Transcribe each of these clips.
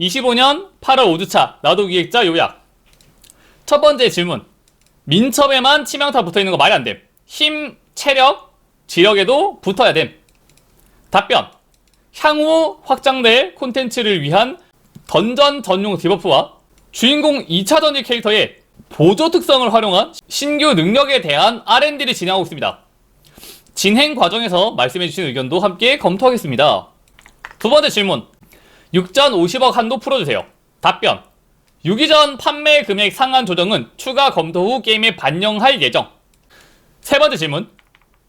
25년 8월 5주차 나도 기획자 요약. 첫 번째 질문. 민첩에만 치명타 붙어 있는 거 말이 안 됨. 힘, 체력, 지력에도 붙어야 됨. 답변. 향후 확장될 콘텐츠를 위한 던전 전용 디버프와 주인공 2차 전지 캐릭터의 보조 특성을 활용한 신규 능력에 대한 R&D를 진행하고 있습니다. 진행 과정에서 말씀해주신 의견도 함께 검토하겠습니다. 두 번째 질문. 육전 50억 한도 풀어주세요. 답변. 유기전 판매 금액 상한 조정은 추가 검토 후 게임에 반영할 예정. 세 번째 질문.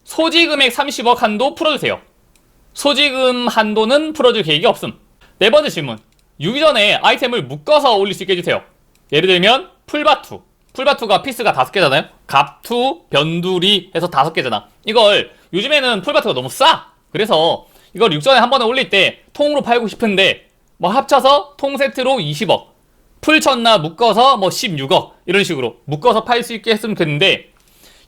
소지 금액 30억 한도 풀어주세요. 소지금 한도는 풀어줄 계획이 없음. 네 번째 질문. 유기전에 아이템을 묶어서 올릴 수 있게 해주세요. 예를 들면 풀바투. 풀바투가 피스가 다섯 개잖아요. 갑투, 변두리 해서 다섯 개잖아. 이걸 요즘에는 풀바투가 너무 싸. 그래서 이걸 육전에 한 번에 올릴 때 통으로 팔고 싶은데 뭐 합쳐서 통 세트로 20억. 풀쳤나 묶어서 뭐 16억 이런 식으로 묶어서 팔 수 있게 했으면 좋겠는데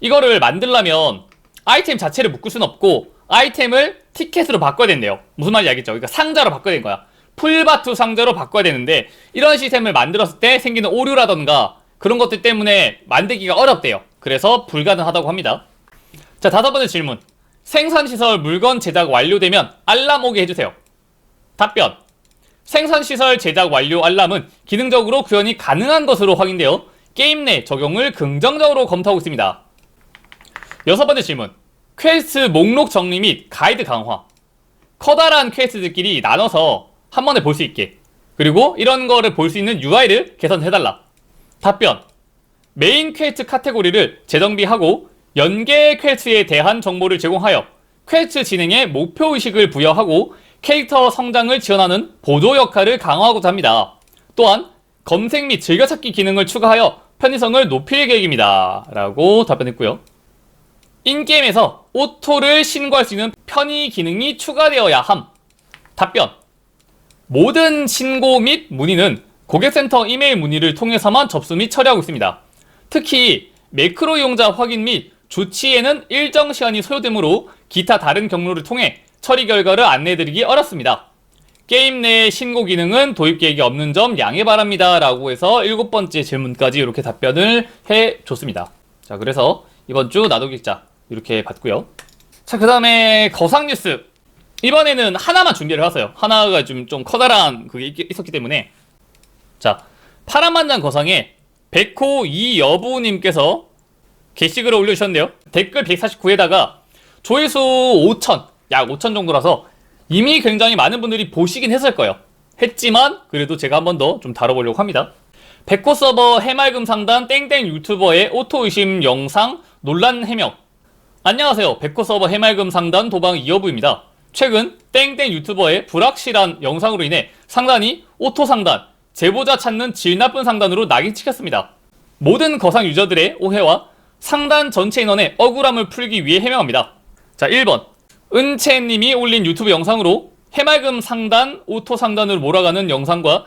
이거를 만들려면 아이템 자체를 묶을 수는 없고 아이템을 티켓으로 바꿔야 된대요. 무슨 말인지 알겠죠? 그러니까 상자로 바꿔야 되는 거야. 풀바투 상자로 바꿔야 되는데 이런 시스템을 만들었을 때 생기는 오류라던가 그런 것들 때문에 만들기가 어렵대요. 그래서 불가능하다고 합니다. 자, 다섯 번째 질문. 생산시설 물건 제작 완료되면 알람 오게 해주세요. 답변. 생산시설 제작 완료 알람은 기능적으로 구현이 가능한 것으로 확인되어 게임 내 적용을 긍정적으로 검토하고 있습니다. 여섯 번째 질문. 퀘스트 목록 정리 및 가이드 강화. 커다란 퀘스트들끼리 나눠서 한 번에 볼 수 있게. 그리고 이런 거를 볼 수 있는 UI를 개선해달라. 답변. 메인 퀘스트 카테고리를 재정비하고 연계 퀘스트에 대한 정보를 제공하여 퀘스트 진행에 목표 의식을 부여하고 캐릭터 성장을 지원하는 보조 역할을 강화하고자 합니다. 또한 검색 및 즐겨찾기 기능을 추가하여 편의성을 높일 계획입니다. 라고 답변했고요. 인게임에서 오토를 신고할 수 있는 편의 기능이 추가되어야 함. 답변. 모든 신고 및 문의는 고객센터 이메일 문의를 통해서만 접수 및 처리하고 있습니다. 특히 매크로 이용자 확인 및 조치에는 일정 시간이 소요되므로 기타 다른 경로를 통해 처리 결과를 안내해드리기 어렵습니다. 게임 내 신고 기능은 도입 계획이 없는 점 양해 바랍니다. 라고 해서 일곱 번째 질문까지 이렇게 답변을 해 줬습니다. 자, 그래서 이번 주 나도 기자 이렇게 봤고요. 자, 그 다음에 거상 뉴스. 이번에는 하나만 준비를 했어요. 하나가 좀, 좀 커다란 그게 있- 있었기 때문에. 자, 파란만장 거상에 백호 이여부님께서 게시글을 올려주셨는데요. 댓글 149에다가 조회수 5천, 약 5천 정도라서 이미 굉장히 많은 분들이 보시긴 했을 거예요. 했지만 그래도 제가 한 번 더 좀 다뤄보려고 합니다. 백호 서버 해맑음 상단 땡땡 유튜버의 오토 의심 영상 논란 해명. 안녕하세요. 백호 서버 해맑음 상단 도방 이어부입니다. 최근 땡땡 유튜버의 불확실한 영상으로 인해 상단이 오토 상단, 제보자 찾는 질 나쁜 상단으로 낙인 찍혔습니다. 모든 거상 유저들의 오해와 상단 전체 인원의 억울함을 풀기 위해 해명합니다. 자, 1번. 은채님이 올린 유튜브 영상으로 해맑음 상단, 오토 상단으로 몰아가는 영상과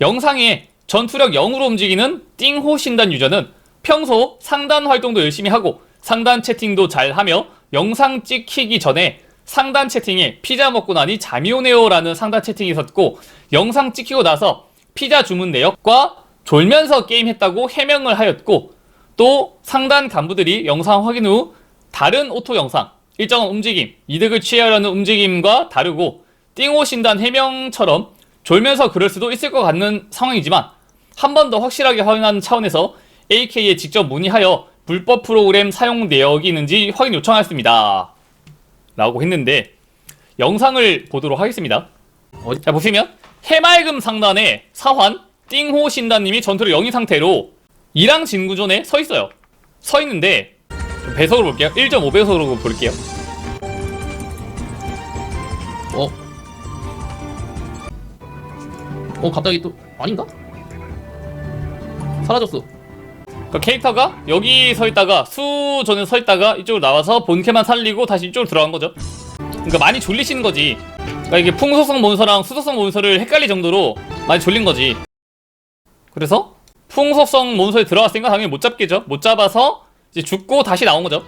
영상에 전투력 0으로 움직이는 띵호 신단 유저는 평소 상단 활동도 열심히 하고 상단 채팅도 잘 하며 영상 찍히기 전에 상단 채팅에 피자 먹고 나니 잠이 오네요 라는 상단 채팅이 있었고 영상 찍히고 나서 피자 주문 내역과 졸면서 게임했다고 해명을 하였고 또 상단 간부들이 영상 확인 후 다른 오토 영상 일정한 움직임 이득을 취하려는 움직임과 다르고 띵호 신단 해명처럼 졸면서 그럴 수도 있을 것 같는 상황이지만 한 번 더 확실하게 확인하는 차원에서 AK에 직접 문의하여 불법 프로그램 사용 내역이 있는지 확인 요청하였습니다. 라고 했는데 영상을 보도록 하겠습니다. 자 보시면 해맑음 상단에 사환 띵호 신단님이 전투를 영위 상태로 이랑 진구존에 서 있어요. 서 있는데 좀 배속으로 볼게요. 1.5배속으로 볼게요. 어? 어 갑자기 또 아닌가? 사라졌어. 그 캐릭터가 여기 서 있다가 수존에 서 있다가 이쪽으로 나와서 본캐만 살리고 다시 이쪽으로 들어간 거죠. 그러니까 많이 졸리시는 거지. 그러니까 이게 풍속성 몬스터랑 수속성 몬스터를 헷갈릴 정도로 많이 졸린 거지. 그래서 풍속성 몬스터에 들어갔으니까 당연히 못 잡겠죠. 못 잡아서 이제 죽고 다시 나온 거죠.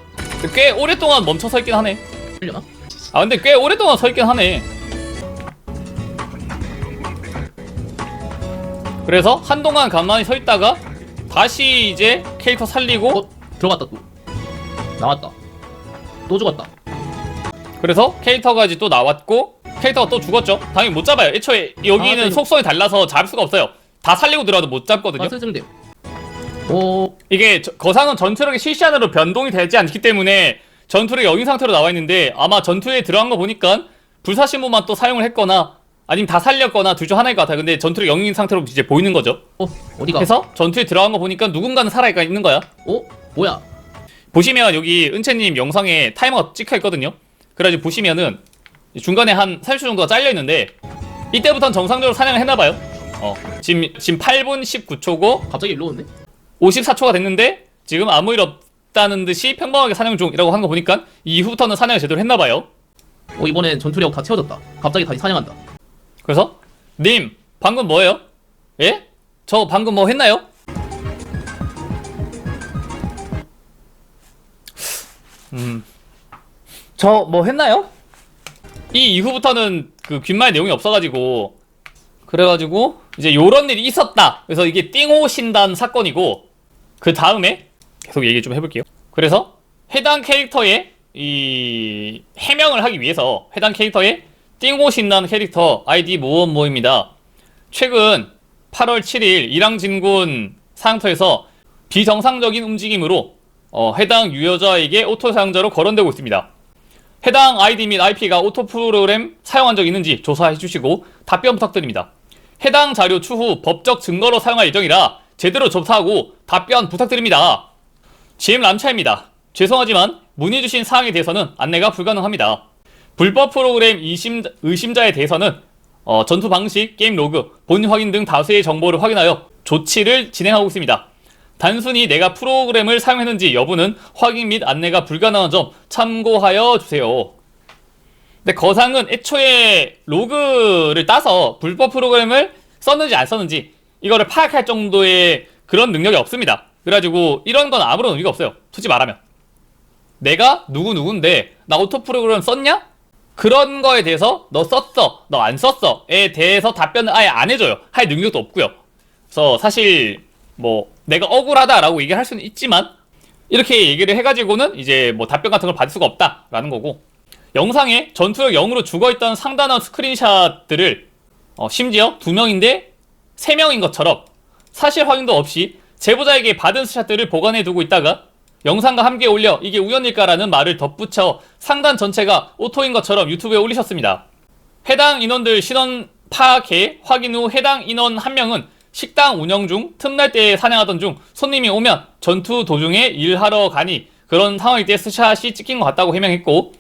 꽤 오랫동안 멈춰 서 있긴 하네. 흘려나? 아 근데 꽤 오랫동안 서 있긴 하네. 그래서 한동안 가만히 서 있다가 다시 이제 캐릭터 살리고 어 들어갔다 또 나왔다 또 죽었다 그래서 캐릭터가 이제 또 나왔고 캐릭터가 또 죽었죠. 당연히 못 잡아요. 애초에 여기는 아, 네. 속성이 달라서 잡을 수가 없어요. 다 살리고 들어와도 못 잡거든요. 빠스승대 오 이게 저- 거상은 전투력이 실시간으로 변동이 되지 않기 때문에 전투력이 영인 상태로 나와 있는데 아마 전투에 들어간 거 보니까 불사신호만 또 사용을 했거나 아니면 다 살렸거나 둘 중 하나일 것 같아요. 근데 전투력 영인 상태로 이제 보이는 거죠. 어, 어디가 그래서 전투에 들어간 거 보니까 누군가는 살아 있는 거야. 어 뭐야 보시면 여기 은채님 영상에 타이머가 찍혀 있거든요. 그래가지고 보시면은 중간에 한 30초 정도가 잘려 있는데 이때부터는 정상적으로 사냥을 했나봐요. 어 지금 지금 8분 19초고 갑자기 일로 오네 54초가 됐는데 지금 아무 일 없다는 듯이 평범하게 사냥 중이라고 하는 거 보니까 이 이후부터는 사냥을 제대로 했나봐요. 어 이번엔 전투력 다 채워졌다 갑자기 다시 사냥한다 그래서 님 방금 뭐예요? 예? 저 방금 뭐 했나요? 음. 저 뭐 했나요? 이 이후부터는 그 귓말 내용이 없어가지고 그래가지고 이제 요런 일이 있었다. 그래서 이게 띵호 신단 사건이고 그 다음에 계속 얘기 좀 해볼게요. 그래서 해당 캐릭터의 이 해명을 하기 위해서 해당 캐릭터의 띵호 신단 캐릭터 아이디 모험모입니다. 최근 8월 7일 이랑진군 사양터에서 비정상적인 움직임으로 어, 해당 유여자에게 오토 사용자로 거론되고 있습니다. 해당 아이디 및 IP가 오토 프로그램 사용한 적 있는지 조사해 주시고 답변 부탁드립니다. 해당 자료 추후 법적 증거로 사용할 예정이라 제대로 접수하고 답변 부탁드립니다. GM 람차입니다. 죄송하지만 문의 주신 사항에 대해서는 안내가 불가능합니다. 불법 프로그램 의심, 의심자에 대해서는 어, 전투 방식, 게임 로그, 본 확인 등 다수의 정보를 확인하여 조치를 진행하고 있습니다. 단순히 내가 프로그램을 사용했는지 여부는 확인 및 안내가 불가능한 점 참고하여 주세요. 근데 거상은 애초에 로그를 따서 불법 프로그램을 썼는지 안 썼는지 이거를 파악할 정도의 그런 능력이 없습니다. 그래가지고 이런 건 아무런 의미가 없어요. 솔직히 말하면. 내가 누구 누군데 나 오토 프로그램 썼냐? 그런 거에 대해서 너 썼어, 너 안 썼어에 대해서 답변을 아예 안 해줘요. 할 능력도 없고요. 그래서 사실 뭐 내가 억울하다라고 얘기를 할 수는 있지만 이렇게 얘기를 해가지고는 이제 뭐 답변 같은 걸 받을 수가 없다라는 거고 영상에 전투력 0으로 죽어있던 상단원 스크린샷들을 어, 심지어 두 명인데 세 명인 것처럼 사실 확인도 없이 제보자에게 받은 스샷들을 보관해 두고 있다가 영상과 함께 올려 이게 우연일까라는 말을 덧붙여 상단 전체가 오토인 것처럼 유튜브에 올리셨습니다. 해당 인원들 신원 파악해 확인 후 해당 인원 한 명은 식당 운영 중 틈날 때 사냥하던 중 손님이 오면 전투 도중에 일하러 가니 그런 상황일 때 스샷이 찍힌 것 같다고 해명했고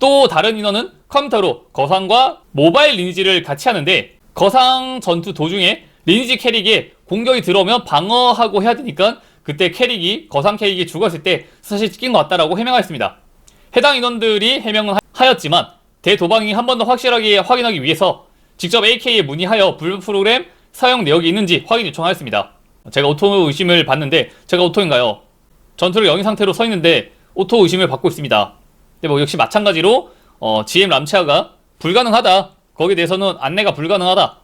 또 다른 인원은 컴퓨터로 거상과 모바일 리니지를 같이 하는데 거상 전투 도중에 리니지 캐릭에 공격이 들어오면 방어하고 해야 되니까 그때 캐릭이 거상 캐릭이 죽었을 때 사실 찍힌 것 같다라고 해명하였습니다. 해당 인원들이 해명은 하- 하였지만 대도방이 한 번 더 확실하게 확인하기 위해서 직접 AK에 문의하여 불법 프로그램 사용 내역이 있는지 확인 요청하였습니다. 제가 오토 의심을 받는데 제가 오토인가요? 전투를 영인 상태로 서 있는데 오토 의심을 받고 있습니다. 근데 뭐 역시 마찬가지로 어, GM 람체아가 불가능하다. 거기에 대해서는 안내가 불가능하다.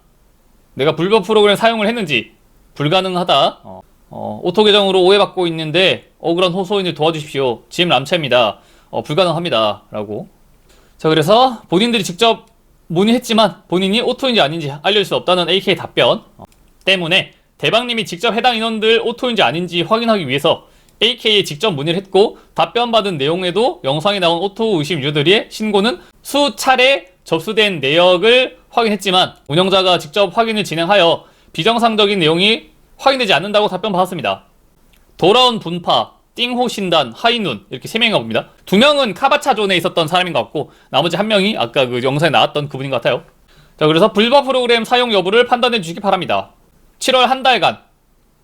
내가 불법 프로그램 사용을 했는지 불가능하다. 어, 어, 오토 계정으로 오해받고 있는데 억울한 호소인을 도와주십시오. GM 람체입니다. 어, 불가능합니다. 라고. 자 그래서 본인들이 직접 문의했지만 본인이 오토인지 아닌지 알려줄 수 없다는 AK 답변 어, 때문에 대방님이 직접 해당 인원들 오토인지 아닌지 확인하기 위해서 AK에 직접 문의를 했고 답변받은 내용에도 영상에 나온 오토 의심 유저들의 신고는 수차례 접수된 내역을 확인했지만 운영자가 직접 확인을 진행하여 비정상적인 내용이 확인되지 않는다고 답변 받았습니다. 돌아온 분파, 띵호 신단, 하이눈 이렇게 세 명인가 봅니다. 두 명은 카바차 존에 있었던 사람인 것 같고 나머지 한 명이 아까 그 영상에 나왔던 그분인 것 같아요. 자 그래서 불법 프로그램 사용 여부를 판단해 주시기 바랍니다. 7월 한 달간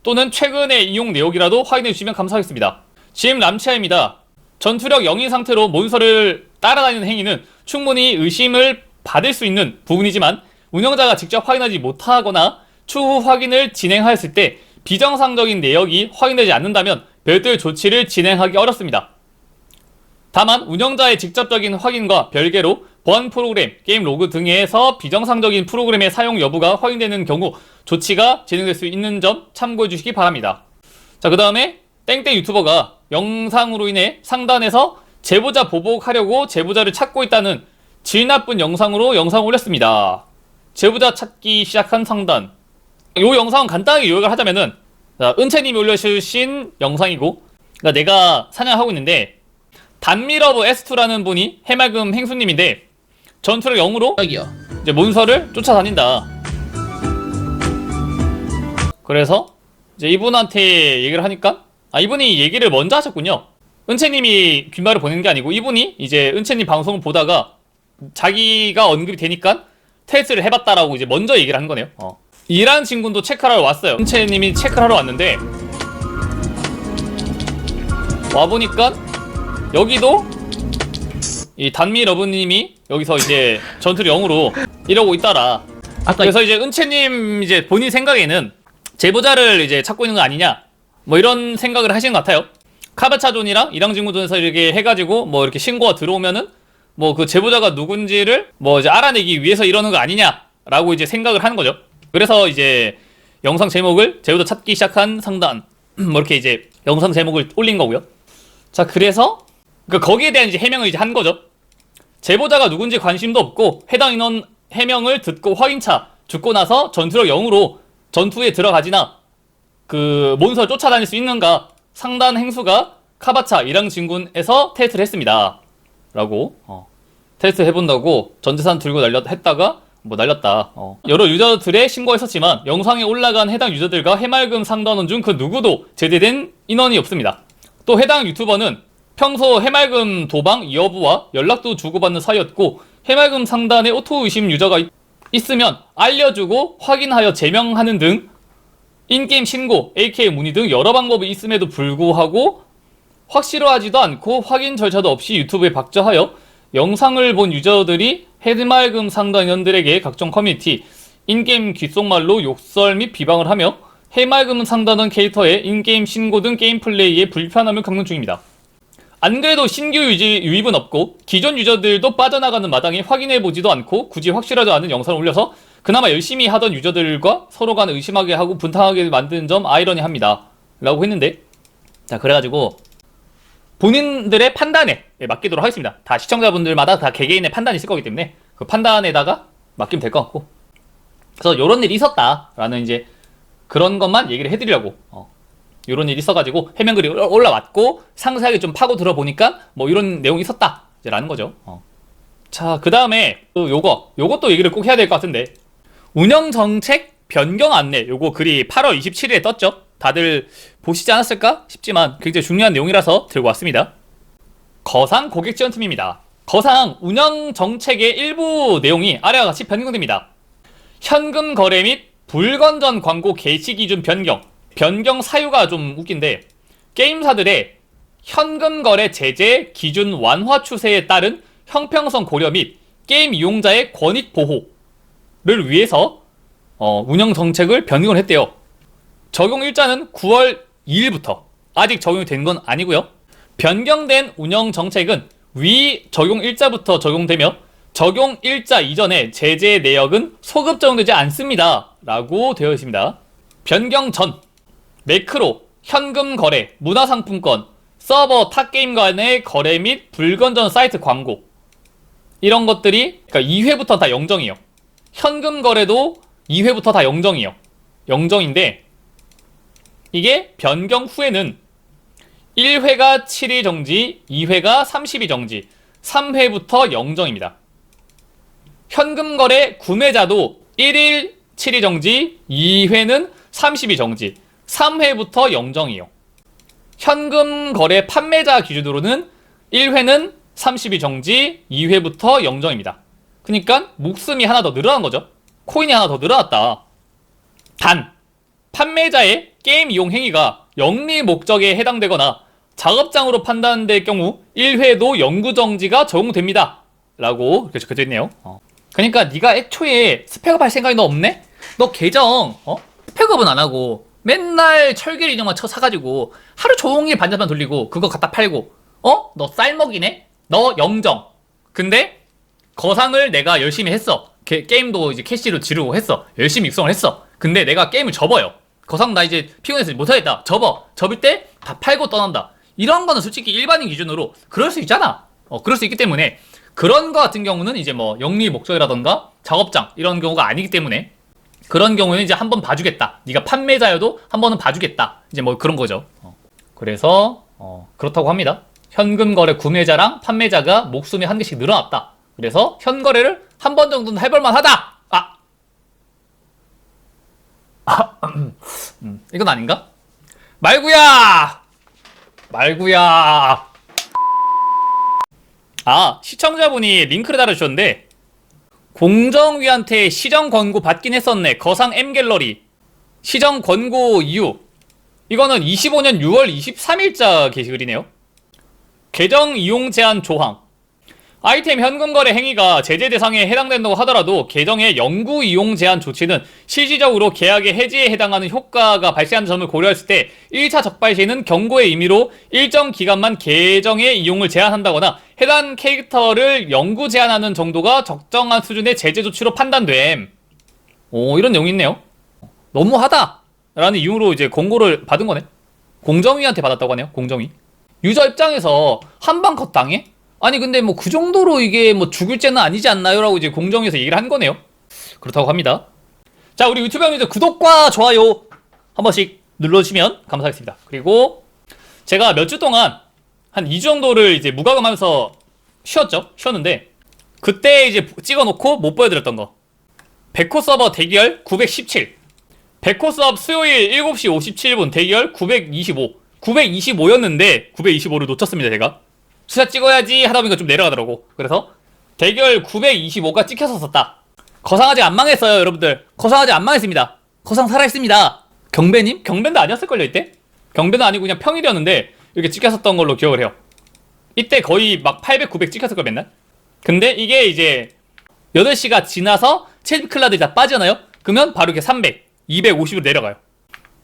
또는 최근의 이용 내역이라도 확인해 주시면 감사하겠습니다. GM 람치아입니다. 전투력 0인 상태로 몬스터를 따라다니는 행위는 충분히 의심을 받을 수 있는 부분이지만 운영자가 직접 확인하지 못하거나 추후 확인을 진행하였을 때 비정상적인 내역이 확인되지 않는다면 별도의 조치를 진행하기 어렵습니다. 다만 운영자의 직접적인 확인과 별개로 보안 프로그램, 게임 로그 등에서 비정상적인 프로그램의 사용 여부가 확인되는 경우 조치가 진행될 수 있는 점 참고해 주시기 바랍니다. 자, 그 다음에 땡땡 유튜버가 영상으로 인해 상단에서 제보자 보복하려고 제보자를 찾고 있다는 질 나쁜 영상으로 영상을 올렸습니다. 제보자 찾기 시작한 상단. 요 영상은 간단하게 요약을 하자면은 자, 은채님이 올려주신 영상이고 그러니까 내가 사냥하고 있는데 단미러브 S2라는 분이 해맑음 행수님인데 전투를 0으로 여기요. 이제 몬서를 쫓아다닌다. 그래서 이제 이분한테 얘기를 하니까 아 이분이 얘기를 먼저 하셨군요. 은채님이 귓말을 보낸 게 아니고 이분이 이제 은채님 방송을 보다가 자기가 언급이 되니까 테스트를 해봤다라고 이제 먼저 얘기를 한 거네요. 어. 이란 친구도 체크하러 왔어요. 은채님이 체크하러 왔는데 와 보니까 여기도 이 단미 러브님이 여기서 이제 전투를 0으로 이러고. 아까 그래서 이제 은채님 이제 본인 생각에는 제보자를 이제 찾고 있는 거 아니냐 뭐 이런 생각을 하시는 것 같아요. 카바차존이랑 이랑진구존에서 이렇게 해가지고 뭐 이렇게 신고가 들어오면은 뭐 그 제보자가 누군지를 뭐 이제 알아내기 위해서 이러는 거 아니냐라고 이제 생각을 하는 거죠. 그래서 이제 영상 제목을 제보자 찾기 시작한 상단 뭐 이렇게 이제 영상 제목을 올린 거고요. 자 그래서 그 거기에 대한 이제 해명을 이제 한 거죠. 제보자가 누군지 관심도 없고 해당 인원 해명을 듣고 확인차 죽고 나서 전투력 0으로 전투에 들어가지나 그 몬스터를 쫓아다닐 수 있는가 상단 행수가 카바차 이랑 진군에서 테스트를 했습니다. 라고 어. 테스트 해본다고 전재산 들고 날렸 했다가 뭐 날렸다. 어. 여러 유저들의 신고했었지만 영상에 올라간 해당 유저들과 해맑음 상단원 중 그 누구도 제대된 인원이 없습니다. 또 해당 유튜버는 평소 해맑음 도방 여부와 연락도 주고받는 사이였고 해맑음 상단에 오토 의심 유저가 있- 있으면 알려주고 확인하여 제명하는 등 인게임 신고, AK 문의 등 여러 방법이 있음에도 불구하고 확실하지도 않고 확인 절차도 없이 유튜브에 박제하여 영상을 본 유저들이 해맑음 상단원들에게 각종 커뮤니티, 인게임 귓속말로 욕설 및 비방을 하며 해맑음 상단원 캐릭터의 인게임 신고 등 게임 플레이에 불편함을 겪는 중입니다. 안 그래도 신규 유지, 유입은 없고 기존 유저들도 빠져나가는 마당에 확인해보지도 않고 굳이 확실하지 않은 영상을 올려서 그나마 열심히 하던 유저들과 서로 간 의심하게 하고 분탕하게 만드는 점 아이러니합니다. 라고 했는데 자 그래가지고 본인들의 판단에 예, 맡기도록 하겠습니다. 다 시청자분들마다 다 개개인의 판단이 있을 거기 때문에 그 판단에다가 맡기면 될 것 같고 그래서 이런 일이 있었다라는 이제 그런 것만 얘기를 해드리려고 어. 이런 일이 있어가지고 해명 글이 올라- 올라왔고 상세하게 좀 파고 들어보니까 뭐 이런 내용이 있었다 라는 거죠. 어. 자, 그 다음에 또 요거 요것도 얘기를 꼭 해야 될 것 같은데 운영 정책 변경 안내 요거 글이 8월 27일에 떴죠. 다들 보시지 않았을까 싶지만 굉장히 중요한 내용이라서 들고 왔습니다. 거상 고객 지원팀입니다. 거상 운영 정책의 일부 내용이 아래와 같이 변경됩니다. 현금 거래 및 불건전 광고 개시 기준 변경. 변경 사유가 좀 웃긴데 게임사들의 현금 거래 제재 기준 완화 추세에 따른 형평성 고려 및 게임 이용자의 권익 보호를 위해서 어, 운영 정책을 변경을 했대요. 적용 일자는 9월 2일부터 아직 적용이 된 건 아니고요. 변경된 운영 정책은 위 적용 일자부터 적용되며 적용 일자 이전에 제재 내역은 소급 적용되지 않습니다. 라고 되어 있습니다. 변경 전 매크로, 현금 거래, 문화상품권, 서버 탑게임 간의 거래 및 불건전 사이트 광고 이런 것들이 그러니까 2회부터 다 0정이에요. 현금 거래도 2회부터 다 0정이에요. 0정인데 이게 변경 후에는 1회가 7일 정지, 2회가 30일 정지, 3회부터 0정입니다. 현금 거래 구매자도 1일 7일 정지, 2회는 30일 정지, 3회부터 0정이에요. 현금 거래 판매자 기준으로는 1회는 30일 정지, 2회부터 0정입니다. 그러니까 목숨이 하나 더 늘어난 거죠. 코인이 하나 더 늘어났다. 단, 판매자의 게임 이용 행위가 영리 목적에 해당되거나 작업장으로 판단될 경우 1회도 영구 정지가 적용됩니다. 라고 이렇게 적혀져 있네요. 어. 그러니까 네가 애초에 스펙업 할 생각이 너 없네? 너 계정 어? 스펙업은 안 하고 맨날 철길 인형만 쳐 사가지고 하루 종일 반자판 돌리고 그거 갖다 팔고 어? 너 쌀먹이네? 너 영정. 근데 거상을 내가 열심히 했어. 게, 게임도 이제 캐시로 지르고 했어. 열심히 육성을 했어. 근데 내가 게임을 접어요. 거상 나 이제 피곤해서 못하겠다. 접어. 접을 때 다 팔고 떠난다. 이런 거는 솔직히 일반인 기준으로 그럴 수 있잖아. 어, 그럴 수 있기 때문에 그런 거 같은 경우는 이제 뭐 영리 목적이라던가 작업장 이런 경우가 아니기 때문에 그런 경우에는 이제 한번 봐주겠다. 네가 판매자여도 한 번은 봐주겠다. 이제 뭐 그런 거죠. 어. 그래서 어, 그렇다고 합니다. 현금 거래 구매자랑 판매자가 목숨이 한 개씩 늘어났다. 그래서 현거래를 한 번 정도는 해볼 만 하다. 음, 이건 아닌가? 말구야, 말구야. 아, 시청자분이 링크를 달아주셨는데 공정위한테 시정 권고 받긴 했었네. 거상 M 갤러리 시정 권고 이유. 이거는 25년 6월 23일자 게시글이네요. 계정 이용 제한 조항. 아이템 현금 거래 행위가 제재 대상에 해당된다고 하더라도 계정의 영구 이용 제한 조치는 실질적으로 계약의 해지에 해당하는 효과가 발생하는 점을 고려했을 때 1차 적발 시에는 경고의 의미로 일정 기간만 계정의 이용을 제한한다거나 해당 캐릭터를 영구 제한하는 정도가 적정한 수준의 제재 조치로 판단됨. 오, 이런 내용이 있네요. 너무하다! 라는 이유로 이제 공고를 받은 거네. 공정위한테 받았다고 하네요, 공정위. 유저 입장에서 한방 컷 당해? 아니 근데 뭐 그 정도로 이게 뭐 죽을 죄는 아니지 않나요? 라고 이제 공정에서 얘기를 한 거네요. 그렇다고 합니다. 자, 우리 유튜브 형님들 구독과 좋아요 한 번씩 눌러주시면 감사하겠습니다. 그리고 제가 몇 주 동안 한 2주 정도를 이제 무과금하면서 쉬었죠. 쉬었는데 그때 이제 찍어놓고 못 보여드렸던 거. 백호 서버 대기열 917. 백호 수업 수요일 7시 57분 대기열 925. 925였는데 925를 놓쳤습니다, 제가. 수사 찍어야지 하다 보니까 좀 내려가더라고. 그래서 대결 925가 찍혔었었다. 거상 아직 안 망했어요, 여러분들. 거상 아직 안 망했습니다. 거상 살아있습니다. 경배님? 경배도 아니었을걸요, 이때? 경배는 아니고 그냥 평일이었는데 이렇게 찍혔었던 걸로 기억을 해요. 이때 거의 막 800, 900 찍혔을 걸, 맨날? 근데 이게 이제 8시가 지나서 채집 클라들이 다 빠지잖아요? 그러면 바로 이렇게 300, 250으로 내려가요.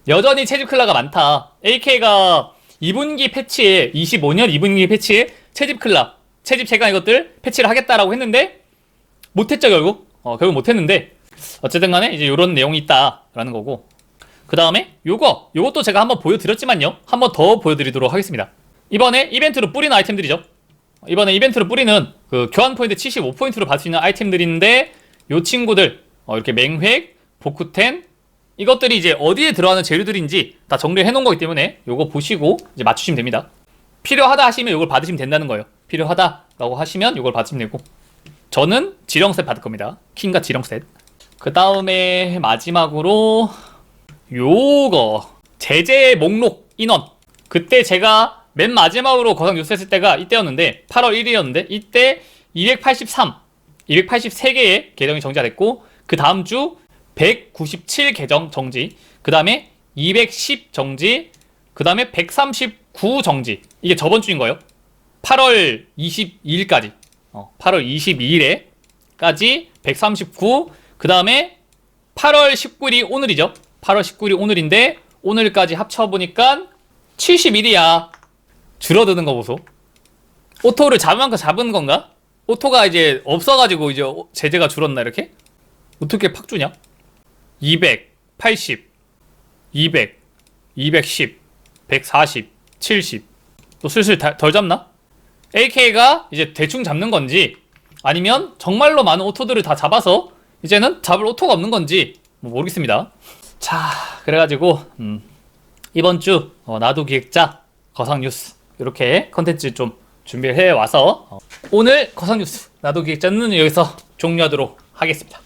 여전히 채집 클라가 많다. AK가 2분기 패치에 25년 2분기 패치에 채집 클라, 채집 체감 이것들 패치를 하겠다라고 했는데 못했죠 결국. 어, 결국 못했는데 어쨌든 간에 이제 이런 내용이 있다라는 거고. 그 다음에 요거 요것도 제가 한번 보여드렸지만요. 한번 더 보여드리도록 하겠습니다. 이번에 이벤트로 뿌리는 아이템들이죠. 이번에 이벤트로 뿌리는 그 교환 포인트 75포인트로 받을 수 있는 아이템들인데 요 친구들 어, 이렇게 맹획, 복쿠텐 이것들이 이제 어디에 들어가는 재료들인지 다 정리해 놓은 거기 때문에 요거 보시고 이제 맞추시면 됩니다. 필요하다 하시면 요걸 받으시면 된다는 거예요. 필요하다라고 하시면 요걸 받으시면 되고 저는 지령셋 받을 겁니다. 킹과 지령셋. 그 다음에 마지막으로 요거 제재 목록 인원 그때 제가 맨 마지막으로 거상 뉴스 했을 때가 이때였는데 8월 1일이었는데 이때 283 283개의 계정이 정지가 됐고 그 다음 주 197 계정 정지, 그 다음에 210 정지, 그 다음에 139 정지. 이게 저번 주인 거예요. 8월 22일까지. 어, 8월 22일에까지 139, 그 다음에 8월 19일이 오늘이죠. 8월 19일이 오늘인데, 오늘까지 합쳐보니까 71이야. 줄어드는 거 보소. 오토를 잡은 만큼 잡은 건가? 오토가 이제 없어가지고 이제 제재가 줄었나, 이렇게? 어떻게 팍 주냐? 200, 80, 200, 210, 140, 70. 또 슬슬 다- 덜 잡나? AK가 이제 대충 잡는 건지 아니면 정말로 많은 오토들을 다 잡아서 이제는 잡을 오토가 없는 건지 뭐 모르겠습니다. 자, 그래가지고 음, 이번 주 어, 나도 기획자 거상 뉴스 이렇게 컨텐츠 좀 준비해 와서 어, 오늘 거상 뉴스 나도 기획자는 여기서 종료하도록 하겠습니다.